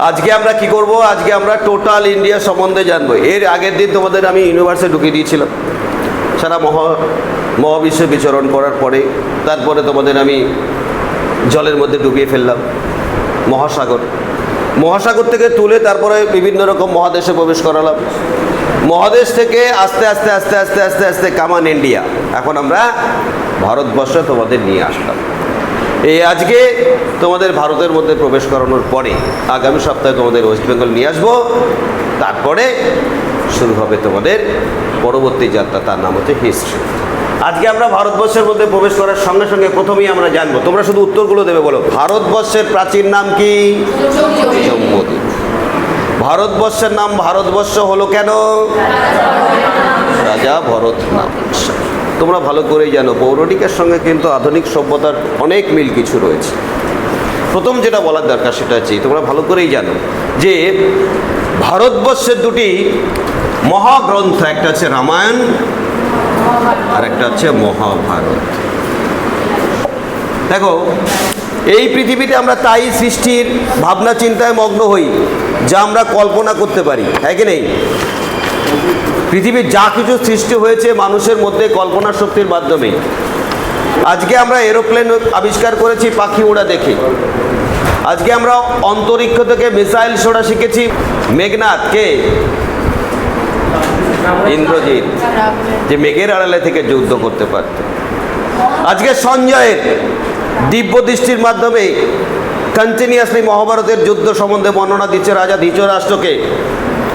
আজকে আমরা কি করব? আজকে আমরা টোটাল ইন্ডিয়া সম্বন্ধে জানব। এর আগের দিন তোমাদের আমি ইউনিভার্সে ঢুকিয়ে দিয়েছিলাম। সারা মহা, মহাবিশ্বে বিচরণ করার পরে, তারপরে তোমাদের আমি জলের মধ্যে ডুবিয়ে ফেললাম। মহাসাগর। মহাসাগর থেকে তুলে তারপরে বিভিন্ন রকম মহাদেশে প্রবেশ করালাম। মহাদেশ থেকে আস্তে আস্তে আস্তে আস্তে আস্তে আস্তে কামান ইন্ডিয়া এখন আমরা ভারতবর্ষ তোমাদের নিয়ে আসলাম। এই আজকে তোমাদের ভারতের মধ্যে প্রবেশ করানোর পরে আগামী সপ্তাহে তোমাদের ওয়েস্ট বেঙ্গল নিয়ে আসব। তারপরে শুরু হবে তোমাদের পরবর্তী যাত্রা, তার নাম হচ্ছে হিস্ট্রি আজকে আমরা ভারতবর্ষের মধ্যে প্রবেশ করার সঙ্গে সঙ্গে প্রথমেই আমরা জানব, তোমরা শুধু উত্তরগুলো দেবে বলো। ভারতবর্ষের প্রাচীন নাম কি? জম্মুদ্বীপ। ভারতবর্ষের নাম ভারতবর্ষ হলো কেন? রাজা ভরত নাম তোমরা ভালো করেই জানো, পৌরাণিকের সঙ্গে কিন্তু আধুনিক সভ্যতার অনেক মিল কিছু রয়েছে। প্রথম যেটা বলার দরকার সেটা হচ্ছে, তোমরা ভালো করেই জানো যে ভারতবর্ষের দুটি মহাগ্রন্থ, একটা হচ্ছে রামায়ণ আর একটা হচ্ছে মহাভারত। দেখো, এই পৃথিবীতে আমরা তাই সৃষ্টির ভাবনা, চিন্তায় মগ্ন হই, যা আমরা কল্পনা করতে পারি হ্যাঁ কি নেই? পৃথিবীর যা কিছু সৃষ্টি হয়েছে মানুষের মধ্যে কল্পনা শক্তির মাধ্যমে। আজকে আমরা এরোপ্লেন আবিষ্কার করেছি পাখি ওড়া দেখে। আজকে আমরা অন্তরিক্ষ থেকে মিসাইল ছোড়া শিখেছি। মেঘনাথ কে? ইন্দ্রজিৎ, যে মেঘের আড়ালে থেকে যুদ্ধ করতে পারত। আজকে সঞ্জয়ের দিব্য দৃষ্টির মাধ্যমে কন্টিনিউয়াসলি মহাভারতের যুদ্ধ সম্বন্ধে বর্ণনা দিচ্ছে রাজা ধৃতরাষ্ট্রকে।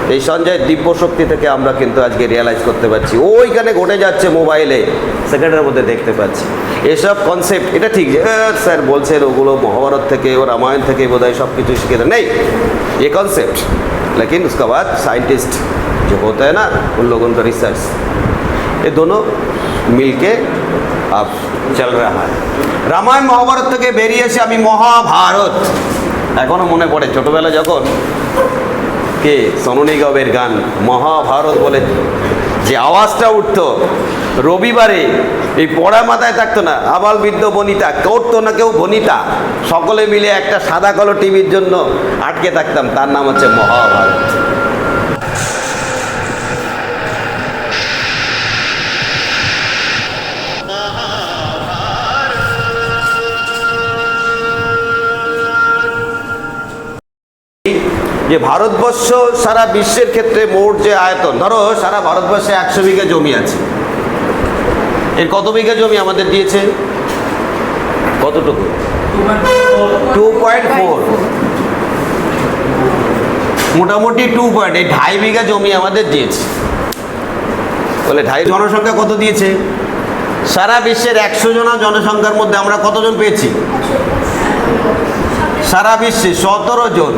এই সঞ্জয়ের দিব্য শক্তি থেকে আমরা কিন্তু আজকে রিয়েলাইজ করতে পারছি ওইখানে ঘটে যাচ্ছে মোবাইলে সেকেন্ডের মধ্যে দেখতে পাচ্ছি এসব কনসেপ্ট এটা ঠিক যে "আহ, স্যার বলছেন ওগুলো মহাভারত থেকে ও রামায়ণ থেকে বোধ হয় সব কিছু শিখে দেয়। नहीं ये कॉन्सेप्ट लेकिन उसका बाद साइंटिस्ट जो होता है ना उन लोगों का रिसर्च ये दोनों मिलके अब चल रहा है রামায়ণ মহাভারত থেকে বেরিয়ে এসে আমি মহাভারত এখনো মনে পড়ে ছোটবেলা যখন কে সোনু নিগমের গান মহাভারত বলে যে আওয়াজটা উঠত, রবিবারে এই পড়া মাথায় থাকতো না, আবাল বৃদ্ধ বনিতা করতো না কেউ বনিতা, সকলে মিলে একটা সাদা কালো টিভির জন্য আটকে থাকতাম, তার নাম হচ্ছে মহাভারত। যে ভারতবর্ষ সারা বিশ্বের ক্ষেত্রে মোট যে আয়তন ধরো সারা ভারতবর্ষে একশো বিঘা জমি আছে। এর কত বিঘা জমি আমাদের দিয়েছে? কতটুকু? Two point four. মোটামুটি টু পয়েন্ট এই ঢাই বিঘা জমি আমাদের দিয়েছে। বলে ঢাই জনসংখ্যা কত দিয়েছে? সারা বিশ্বের একশো জনা জনসংখ্যার মধ্যে আমরা কতজন পেয়েছি? সারা বিশ্বে সতেরো জন।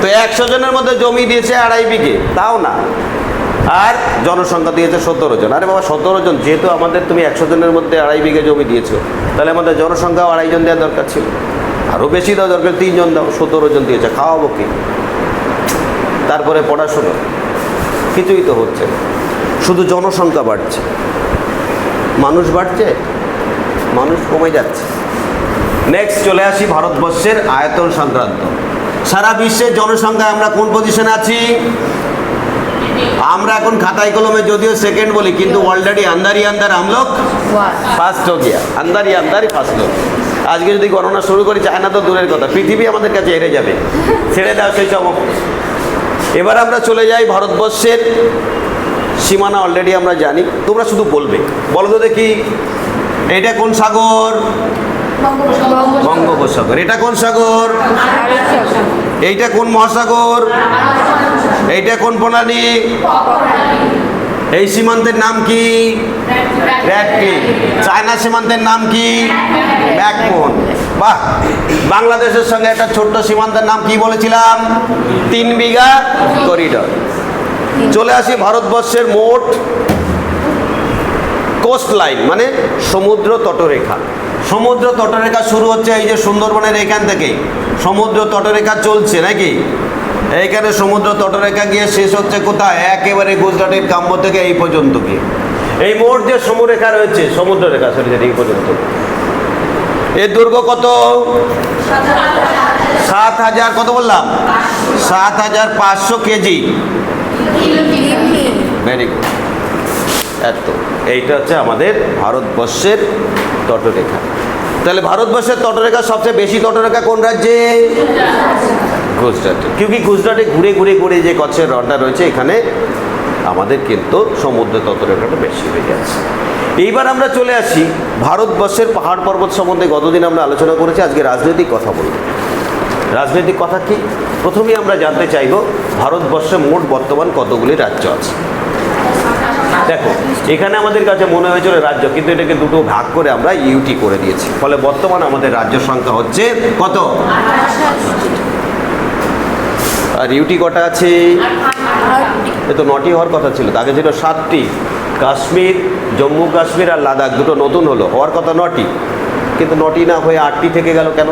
তো একশো জনের মধ্যে জমি দিয়েছে আড়াই বিঘে, তাও না। আর জনসংখ্যা দিয়েছে সতেরো জন। আরে বাবা, সতেরো জন, যেহেতু আমাদের তুমি একশো জনের মধ্যে আড়াই বিঘে জমি দিয়েছ, তাহলে আমাদের জনসংখ্যাও আড়াই জন দেওয়ার দরকার ছিল। আরও বেশি দেওয়া দরকার তিনজন দাও, সতেরো জন দিয়েছে, খাওয়াবো কি? তারপরে পড়াশুনো, কিছুই তো হচ্ছে। শুধু জনসংখ্যা বাড়ছে। মানুষ বাড়ছে, মানুষ কমে যাচ্ছে। নেক্সট চলে আসি ভারতবর্ষের আয়তন সংক্রান্ত। সারা বিশ্বের জনসংখ্যায় আমরা কোন পজিশনে আছি? আমরা এখন খাতায় কলমে যদিও সেকেন্ড বলি কিন্তু অলরেডি আন্দারি আন্দার আমলোক ফার্স্ট হো গিয়া আন্দারি আন্দারি ফার্স্ট লোক আজকে যদি গণনা শুরু করি চায়না তো দূরের কথা। পৃথিবী আমাদের কাছে হেরে যাবে। ছেড়ে দাও সেই চমক। এবার আমরা চলে যাই ভারতবর্ষের সীমানা অলরেডি আমরা জানি। তোমরা শুধু বলবে। বলো তো দেখি এটা কোন সাগর? বঙ্গোপসাগর। এটা কোন সাগর? এইটা কোন মহাসাগর? এইটা কোন প্রণালী? এই সীমান্তের নাম কি? চায়না সীমান্তের নাম কি? ব্যাকবোন বাহ! বাংলাদেশের সঙ্গে একটা ছোট্ট সীমান্তের নাম কি বলেছিলাম? তিন বিঘা করিডর। চলে আসি ভারতবর্ষের মোট কোস্ট লাইন মানে সমুদ্র তটরেখা। সমুদ্র তটরেখা শুরু হচ্ছে এই যে সুন্দরবনের এখান থেকে। সমুদ্র তটরেখা চলছে নাকি? এইখানে সমুদ্র তটরেখা গিয়ে শেষ হচ্ছে কোথায়? একেবারে গুজরাটের কাম্য থেকে এই পর্যন্ত গিয়ে এই মোট যে সমুরেখা রয়েছে সমুদ্র রেখা সরি এই পর্যন্ত। এর দৈর্ঘ্য কত? সাত হাজার কত বললাম? সাত হাজার পাঁচশো কেজি। ভেরি গুড এত। এইটা হচ্ছে আমাদের ভারতবর্ষের তটরেখা। তাহলে ভারতবর্ষের তটরেখা সবচেয়ে বেশি তটরেখা কোন রাজ্যে? গুজরাটে। কি গুজরাটে ঘুরে ঘুরে ঘুরে যে কচ্ছের রনটা রয়েছে, এখানে আমাদের কিন্তু সমুদ্র তটরেখাটা বেশি হয়ে যাচ্ছে এইবার আমরা চলে আসি ভারতবর্ষের পাহাড় পর্বত সম্বন্ধে। গতদিন আমরা আলোচনা করেছি, আজকে রাজনৈতিক কথা বলব। রাজনৈতিক কথা কি? প্রথমেই আমরা জানতে চাইব, ভারতবর্ষে মোট বর্তমান কতগুলি রাজ্য আছে? দেখো, এখানে আমাদের কাছে মনে হয়েছিল রাজ্য, কিন্তু এটাকে দুটো ভাগ করে আমরা ইউটি করে দিয়েছি। ফলে বর্তমান আমাদের রাজ্য সংখ্যা হচ্ছে কত? আর ইউটি কটা আছে? এ তো নটি হওয়ার কথা ছিল, আগে ছিল সাতটি। কাশ্মীর, জম্মু কাশ্মীর আর লাদাখ, দুটো নতুন হলো, হওয়ার কথা নটি। কিন্তু নটি না হয়ে আটটি থেকে গেল কেন?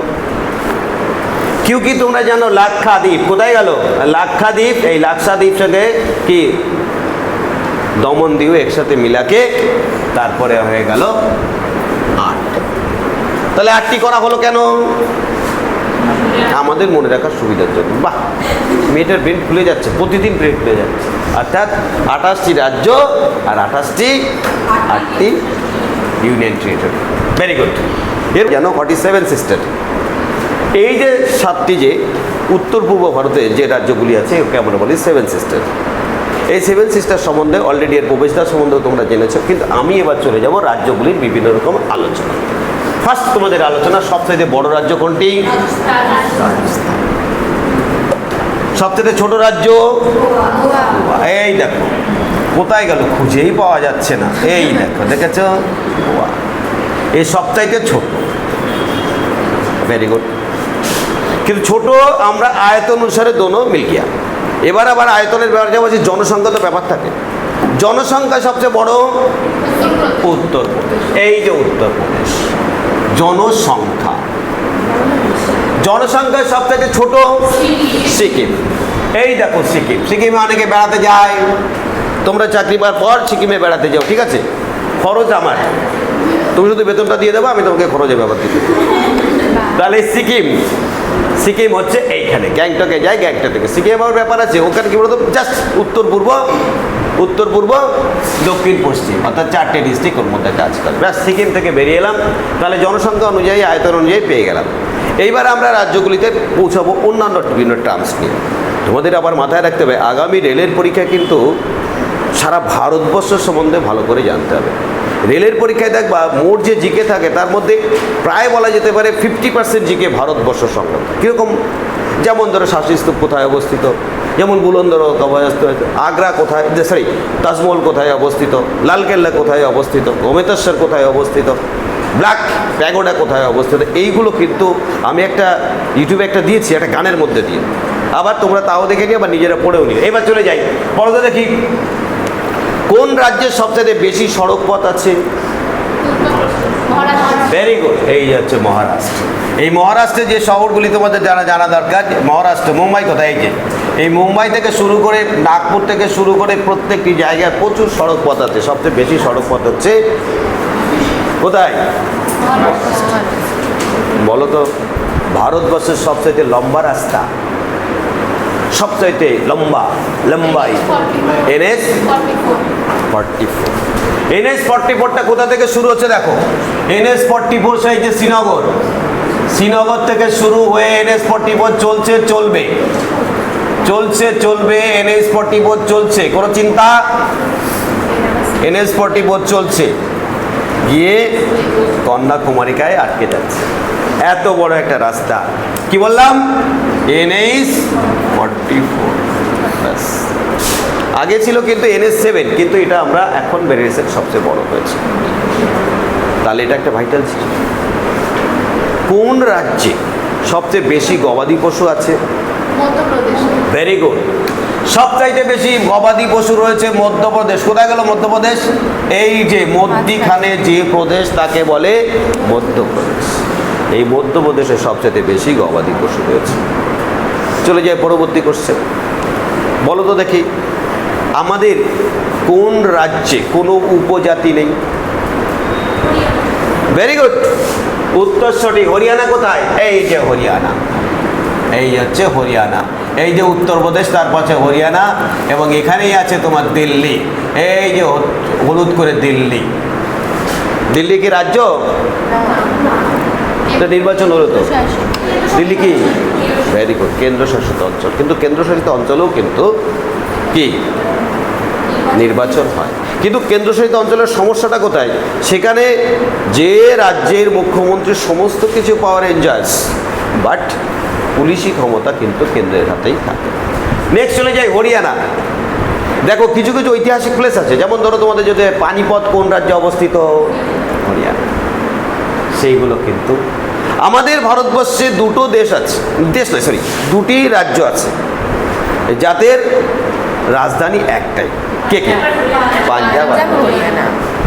কিউ কি তোমরা জানো, লাক্ষাদ্বীপ, কোথায় গেল? লাক্ষাদ্বীপ, এই লাক্ষাদ্বীপ সঙ্গে কি দমন দিও একসাথে মিলাকে তারপরে হয়ে গেল আট। তাহলে আটটি করা হলো কেন? আমাদের মনে রাখার সুবিধার জন্য। বাহ! মেয়েটার ব্রেন খুলে যাচ্ছে, প্রতিদিন ব্রেন খুলে যাচ্ছে। অর্থাৎ আঠাশটি রাজ্য আর আঠাশটি আটটি ইউনিয়ন টেরিটরি ভেরি গুড এর যেন ফর্টি সেভেন সিস্টার এই যে সাতটি যে উত্তর পূর্ব ভারতে যে রাজ্যগুলি আছে ওকে বলি সেভেন সিস্টার এই সেভেন সিস্টার সম্বন্ধে অলরেডি এর প্রবেশদ্বার সম্বন্ধে তোমরা জেনেছো, কিন্তু আমি এবার চলে যাব রাজ্যগুলির বিভিন্ন রকম আলোচনা। ফার্স্ট তোমাদের আলোচনা, সবচেয়ে বড় রাজ্য কোনটি? সবচেয়ে ছোট রাজ্য? এই দেখো, কোথায় গেল? খুঁজেই পাওয়া যাচ্ছে না। এই দেখো, দেখেছ। এই সবচাইতে ছোট। ভেরি গুড কিন্তু ছোট আমরা আয়তন অনুসারে দোনো মিলকিয়া। এবার আবার আয়তনের হচ্ছে জনসংখ্যা তো ব্যাপার থাকে। জনসংখ্যা সবচেয়ে বড় উত্তর এই যে উত্তরপ্রদেশ জনসংখ্যা। জনসংখ্যা সবথেকে ছোট সিকিম। এই দেখো সিকিম। সিকিমে অনেকে বেড়াতে যায়। তোমরা চাকরি পাওয়ার পর সিকিমে বেড়াতে যাও, ঠিক আছে? খরচ আমার। তুমি শুধু বেতনটা দিয়ে দেবো, আমি তোমাকে খরচের ব্যাপার দিতে তাহলে সিকিম সিকিম হচ্ছে এইখানে। গ্যাংটকে যায়, গ্যাংটক থেকে। সিকিম আমার ব্যাপার আছে, ওখানে কি বলতো জাস্ট উত্তর পূর্ব উত্তর পূর্ব, দক্ষিণ পশ্চিম, অর্থাৎ চারটে ডিস্ট্রিক্ট ওর মধ্যে কাজ করে। ব্যাস, সিকিম থেকে বেরিয়ে এলাম। তাহলে জনসংখ্যা অনুযায়ী, আয়তন অনুযায়ী পেয়ে গেলাম। এইবার আমরা রাজ্যগুলিতে পৌঁছাবো অন্যান্য বিভিন্ন টার্মস নিয়ে। তোমাদের আবার মাথায় রাখতে হবে, আগামী রেলের পরীক্ষা কিন্তু সারা ভারতবর্ষ সম্বন্ধে ভালো করে জানতে হবে। রেলের পরীক্ষায় দেখবা মোট যে জিকে থাকে, তার মধ্যে প্রায় বলা যেতে পারে ফিফটি পার্সেন্ট জিকে ভারতবর্ষ সংক্রান্ত কীরকম? যেমন ধরো শাসী স্তূপ কোথায় অবস্থিত? যেমন বুলন্দর আগ্রা কোথায়? সরি তাজমহল কোথায় অবস্থিত? লালকেল্লা কোথায় অবস্থিত? গোমেতেশ্বর কোথায় অবস্থিত? ব্ল্যাক প্যাগোডা কোথায় অবস্থিত? এইগুলো কিন্তু আমি একটা ইউটিউবে একটা দিয়েছি, একটা গানের মধ্যে দিয়ে। আবার তোমরা তাও দেখে নিও বা নিজেরা পড়েও নিও। এবার চলে যাই। পড়তে দেখি। কোন রাজ্যের সবচেয়ে বেশি সড়ক পথ আছে ভেরি গুড এই হচ্ছে মহারাষ্ট্র। এই মহারাষ্ট্রে যে শহরগুলি তোমাদের জানা জানা দরকার মহারাষ্ট্র মুম্বাই কোথায় এই যে? এই মুম্বাই থেকে শুরু করে নাগপুর থেকে শুরু করে প্রত্যেকটি জায়গায় প্রচুর সড়ক পথ আছে। সবচেয়ে বেশি সড়ক পথ হচ্ছে কোথায়? বলো তো ভারতবর্ষের সবচাইতে লম্বা রাস্তা। সবচাইতে লম্বা লম্বাই। NS forty four NS forty ফোরটা কোথা থেকে শুরু হচ্ছে দেখো? এনএস ফর্টি ফোর সেই যে শ্রীনগর। শ্রীনগর থেকে শুরু হয়ে এনএস ফর্টি ফোর চলছে, চলবে। চলছে, চলবে এনএস ফর্টি ফোর চলছে। কোনো চিন্তা? এনএস ফর্টি ফোর চলছে। গিয়ে কন্যাকুমারিকায় আটকে যাচ্ছে। এত বড় একটা রাস্তা। কি বললাম? এনএইচ ফর্টি ফোর আগে ছিল কিন্তু এনএস সেভেন কিন্তু এটা আমরা এখন বেরিয়েছে সবচেয়ে বড় হয়েছে। তাহলে এটা একটা ভাইটাল ছিল। কোন রাজ্যে সবচেয়ে বেশি গবাদি পশু আছে? ভেরি গুড সবচাইতে বেশি গবাদি পশু রয়েছে মধ্যপ্রদেশ। কোথায় গেল মধ্যপ্রদেশ? এই যে মধ্যিখানে যে প্রদেশ তাকে বলে মধ্যপ্রদেশ। এই মধ্যপ্রদেশে সবচেয়ে বেশি গবাদি পশু রয়েছে। চলে যায় পরবর্তী কোশ্চেন বলো তো দেখি। আমাদের কোন রাজ্যে কোনো উপজাতি নেই? ভেরি গুড উত্তর সঠিক। হরিয়ানা কোথায়? এই যে হরিয়ানা। এই হচ্ছে হরিয়ানা। এই যে উত্তরপ্রদেশ তার পাশে হরিয়ানা, এবং এখানেই আছে তোমার দিল্লি। এই যে হলুদ করে দিল্লি। দিল্লি কি রাজ্য? নির্বাচন হলো তো। দিল্লি কি? ভেরি গুড কেন্দ্রশাসিত অঞ্চল। কিন্তু কেন্দ্রশাসিত অঞ্চলেও কিন্তু কি? নির্বাচন হয়। কিন্তু কেন্দ্রশাসিত অঞ্চলের সমস্যাটা কোথায়? সেখানে যে রাজ্যের মুখ্যমন্ত্রী সমস্ত কিছু পাওয়ার এনজয়স বাট পুলিশি ক্ষমতা কিন্তু কেন্দ্রের হাতেই থাকে। নেক্সট চলে যাই হরিয়ানা। দেখো, কিছু কিছু ঐতিহাসিক প্লেস আছে। যেমন ধরো তোমাদের যদি পানিপথ কোন রাজ্যে অবস্থিত? হরিয়ানা। সেইগুলো কিন্তু আমাদের ভারতবর্ষে দুটো দেশ আছে। দেশ নয় সরি দুটি রাজ্য আছে। যাদের রাজধানী একটাই। কে কে? পাঞ্জাব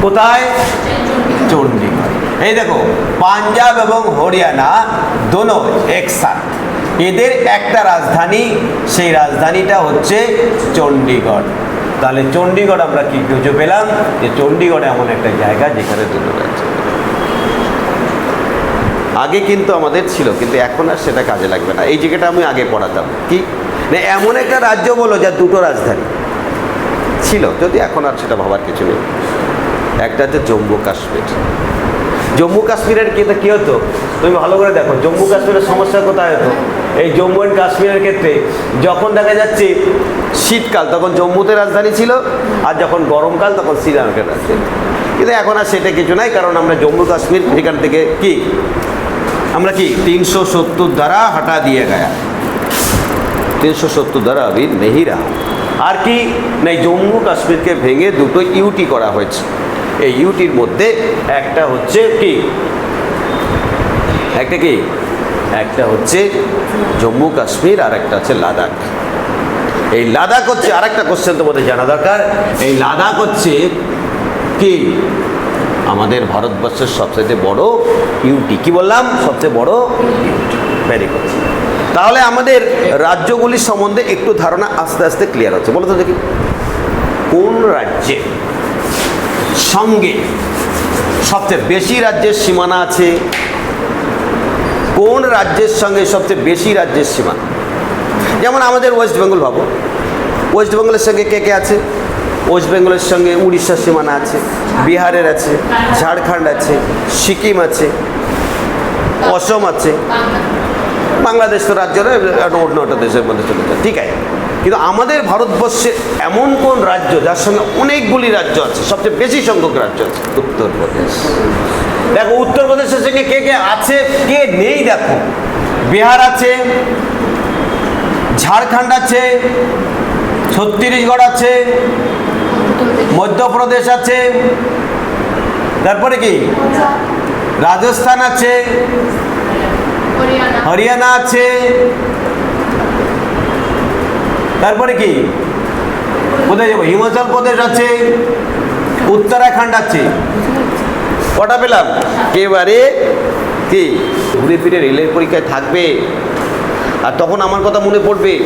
কোথায়? চণ্ডীগড়। এই দেখো পাঞ্জাব এবং হরিয়ানা দোনো একসাথ। এদের একটা রাজধানী সেই রাজধানীটা হচ্ছে চণ্ডীগড়। তাহলে চণ্ডীগড় আমরা কি খুঁজে পেলাম? যে চণ্ডীগড় এমন একটা জায়গা যেখানে দুটো রাজ্য। আগে কিন্তু আমাদের ছিল কিন্তু এখন আর সেটা কাজে লাগবে না। এই জায়গাটা আমি আগে পড়াতাম। কি? না এমন একটা রাজ্য বলো যার দুটো রাজধানী। ছিল যদি এখন আর সেটা ভাবার কিছু নেই। একটা হচ্ছে জম্মু কাশ্মীর। জম্মু কাশ্মীরের কি কী হতো? তুমি ভালো করে দেখো, জম্মু কাশ্মীরের সমস্যা কোথায় হতো? এই জম্মু অ্যান্ড কাশ্মীরের ক্ষেত্রে যখন দেখা যাচ্ছে শীতকাল, তখন জম্মুতে রাজধানী ছিল, আর যখন গরমকাল, তখন শ্রীলঙ্কার রাজধানী। কিন্তু এখন আর সেটা কিছু নাই, কারণ আমরা জম্মু কাশ্মীর এখান থেকে কি? আমরা কি? তিনশো সত্তর দ্বারা হটা দিয়ে গায়া। তিনশো সত্তর দ্বারা আবি নেহি রাহা আর কি? না জম্মু কাশ্মীরকে ভেঙে দুটো ইউটি করা হয়েছে। এই ইউটির মধ্যে একটা হচ্ছে কি? একটা কি? একটা হচ্ছে জম্মু কাশ্মীর, আর একটা হচ্ছে লাদাখ। এই লাদাখ হচ্ছে আর একটা কোশ্চেন তোমাদের জানা দরকার। এই লাদাখ হচ্ছে কি? আমাদের ভারতবর্ষের সবচেয়ে বড় ইউটি। কি বললাম? সবচেয়ে বড়? ভেরি গুড তাহলে আমাদের রাজ্যগুলির সম্বন্ধে একটু ধারণা আস্তে আস্তে ক্লিয়ার হচ্ছে। বলো তো দেখি। কোন রাজ্যে সঙ্গে সবচেয়ে বেশি রাজ্যের সীমানা আছে? কোন রাজ্যের সঙ্গে সবচেয়ে বেশি রাজ্যের সীমানা? যেমন আমাদের ওয়েস্ট বেঙ্গল ভাবো। ওয়েস্ট বেঙ্গলের সঙ্গে কে কে আছে? ওয়েস্ট বেঙ্গলের সঙ্গে উড়িষ্যার সীমানা আছে, বিহারের আছে, ঝাড়খণ্ড আছে, সিকিম আছে, অসম আছে বাংলাদেশ তো রাজ্য নয় অন্য একটা দেশের মধ্যে চলে যায়। ঠিক আছে। কিন্তু আমাদের ভারতবর্ষে এমন কোন রাজ্য, যার সঙ্গে অনেকগুলি রাজ্য আছে, সবচেয়ে বেশি সংখ্যক রাজ্য আছে? উত্তরপ্রদেশ। দেখো, উত্তরপ্রদেশের সঙ্গে কে কে আছে, কে নেই দেখো। বিহার আছে, ঝাড়খণ্ড আছে, ছত্তিশগড় আছে, মধ্যপ্রদেশ আছে, তারপরে কি? রাজস্থান আছে হরিয়ানা। আছে। তারপরে কি? কোথায় যাব? হিমাচল প্রদেশ আছে। উত্তরাখণ্ড আছে। কটা পেলাম? এবারে কি? ঘুরে ফিরে রেলের পরীক্ষায় থাকবে। আর তখন আমার কথা মনে পড়বে।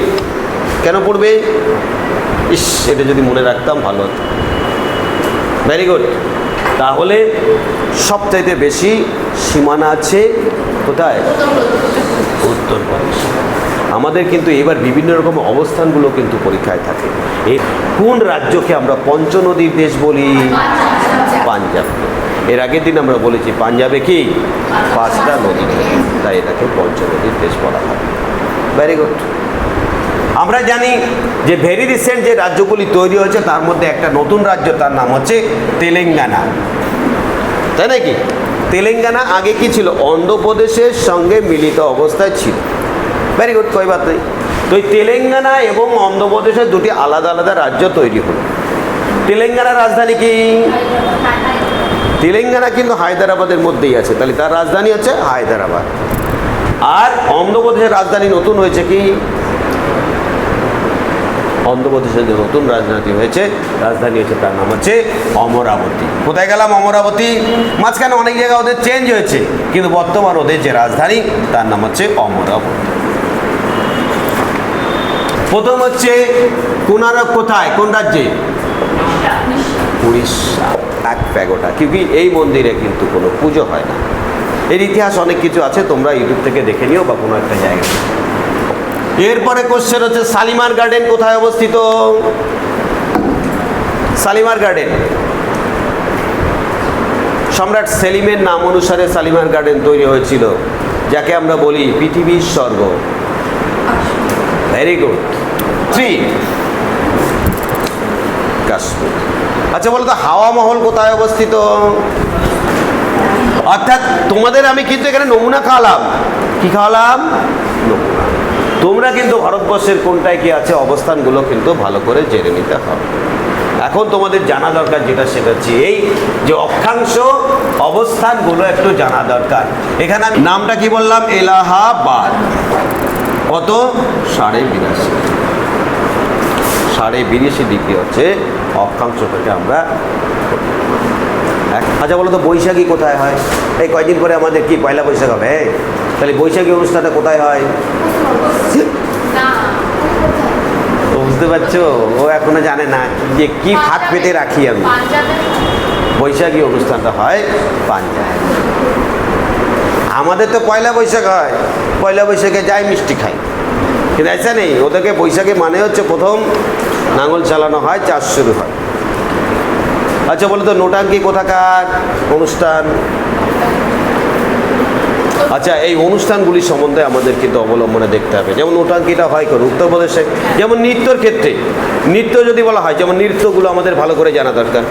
কেন পড়বে? ইস, এটা যদি মনে রাখতাম ভালো হতো। ভেরি গুড তাহলে সবচাইতে বেশি সীমানা আছে কোথায়? উত্তরপ্রদেশ। আমাদের কিন্তু এবার বিভিন্ন রকম অবস্থানগুলো কিন্তু পরীক্ষায় থাকে। এই কোন রাজ্যকে আমরা পঞ্চনদীর দেশ বলি? পাঞ্জাব। এর আগের দিন আমরা বলেছি পাঞ্জাবে কি? পাঁচটা নদী। তাই এটাকে পঞ্চনদীর দেশ বলা হয়। ভেরি গুড আমরা জানি যে ভেরি রিসেন্ট যে রাজ্যগুলি তৈরি হয়েছে তার মধ্যে একটা নতুন রাজ্য তার নাম হচ্ছে তেলেঙ্গানা। তাই নাকি? তেলেঙ্গানা আগে কি ছিল? অন্ধ্রপ্রদেশের সঙ্গে মিলিত অবস্থায় ছিল। ভেরি গুড কই বাত নেই। তো এই তেলেঙ্গানা এবং অন্ধ্রপ্রদেশের দুটি আলাদা আলাদা রাজ্য তৈরি হলো। তেলেঙ্গানার রাজধানী কি? তেলেঙ্গানা কিন্তু হায়দ্রাবাদের মধ্যেই আছে। তাহলে তার রাজধানী হচ্ছে হায়দ্রাবাদ। আর অন্ধ্রপ্রদেশের রাজধানী নতুন হয়েছে কি? অন্ধ্রপ্রদেশের যে নতুন রাজধানী হয়েছে, রাজধানী হচ্ছে তার নাম হচ্ছে অমরাবতী। কোথায় গেলাম? অমরাবতী। মাঝখানে অনেক জায়গায় ওদের চেঞ্জ হয়েছে, কিন্তু বর্তমান ওদের যে রাজধানী, তার নাম হচ্ছে অমরাবতী। প্রথম হচ্ছে, কোনারক কোথায়? কোন রাজ্যে? উড়িষ্যা। এক প্যাগোটা কিন্তু এই মন্দিরে কিন্তু কোনো পুজো হয় না। এর ইতিহাস অনেক কিছু আছে, তোমরা ইউটিউব থেকে দেখে নিও বা কোনো একটা জায়গায়। এরপরে কোশ্চেন হচ্ছে শালিমার গার্ডেন কোথায় অবস্থিত? শালিমার গার্ডেন সম্রাট সেলিমের নাম অনুসারে শালিমার গার্ডেন তৈরি হয়েছিল, যাকে আমরা বলি পৃথিবীর স্বর্গ। Very good three Kashmir. আচ্ছা বলো তো হাওয়া মহল কোথায় অবস্থিত? অর্থাৎ তোমাদের আমি কিন্তু এখানে নমুনা খাওয়ালাম। কি খাওয়ালাম? নমুনা। তোমরা কিন্তু ভারতবর্ষের কোনটায় কি আছে, অবস্থানগুলো কিন্তু ভালো করে জেনে নিতে হবে। এখন তোমাদের জানা দরকার যেটা হচ্ছে এই যে অক্ষাংশ অবস্থানগুলো একটু জানা দরকার। এখানে নামটা কি বললাম? এলাহাবাদ। কত? সাড়ে বিরাশি। সাড়ে বিরাশি ডিগ্রি হচ্ছে অক্ষাংশটাকে আমরা আচ্ছা বলো তো, বৈশাখী কোথায় হয়? এই কয়দিন পরে আমাদের কি পয়লা বৈশাখ হবে? তাহলে বৈশাখী অনুষ্ঠানটা কোথায় হয়? বুঝতে পারছ? ও এখনও জানে না যে কি ফাঁক পেতে রাখি আমি। বৈশাখী অনুষ্ঠানটা হয় পাঞ্জাবে। আমাদের তো পয়লা বৈশাখ হয়। পয়লা বৈশাখে যাই মিষ্টি খাই। কিন্তু আচ্ছা নেই ওদেরকে বৈশাখে মানে হচ্ছে প্রথম নাঙল চালানো হয় চাষ শুরু হয়। আচ্ছা বলো তো নোটাঙ্কি কোথাকার অনুষ্ঠান? আচ্ছা এই অনুষ্ঠানগুলি সম্বন্ধে আমাদের কিন্তু অবলম্বনে দেখতে হবে। যেমন নোটাঙ্কিটা হয় করে উত্তরপ্রদেশে, যেমন নৃত্যর ক্ষেত্রে, নৃত্য যদি বলা হয়, যেমন নৃত্যগুলো আমাদের ভালো করে জানা দরকার।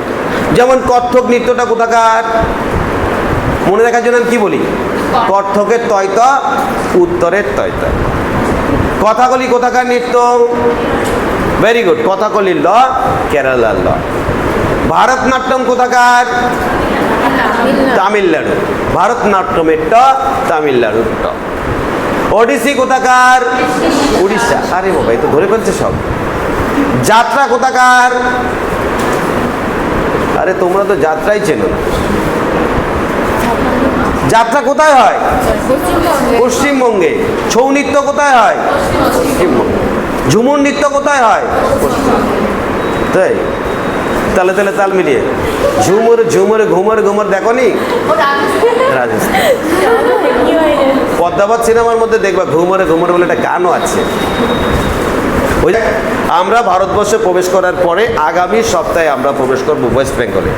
যেমন কত্থক নৃত্যটা কোথাকার? মনে রাখার জন্য কি বলি? কত্থকের তয়ত, উত্তরের তয়ত। কথাকলি কোথাকার নৃত্য? ভেরি গুড কথাকলির ল, কেরালার ল। ভারতনাট্যম কোথাকার? তামিলনাড়ু। ভারতনাট্যমের ট তামিলনাড়ুর। ট ওডিসি কোথাকার? উড়িষ্যা। আরে বাবা তো ধরে ফেলছে সব। যাত্রা কোথাকার? আরে তোমরা তো যাত্রাই চেনো না। যাত্রা কোথায় হয়? পশ্চিমবঙ্গে। ছৌ নৃত্য কোথায় হয়? পশ্চিমবঙ্গে। ঝুমুর নৃত্য কোথায় হয়? তাই? তালে তালে তাল মিলিয়ে। ঝুমুর ঝুমুর ঘুমর ঘুমর দেখো নি পদ্মাবাদ সিনেমার মধ্যে দেখবা ঘুমরে ঘুমরে বলে একটা গানও আছে। ওই আমরা ভারতবর্ষে প্রবেশ করার পরে আগামী সপ্তাহে আমরা প্রবেশ করব ওয়েস্ট বেঙ্গলে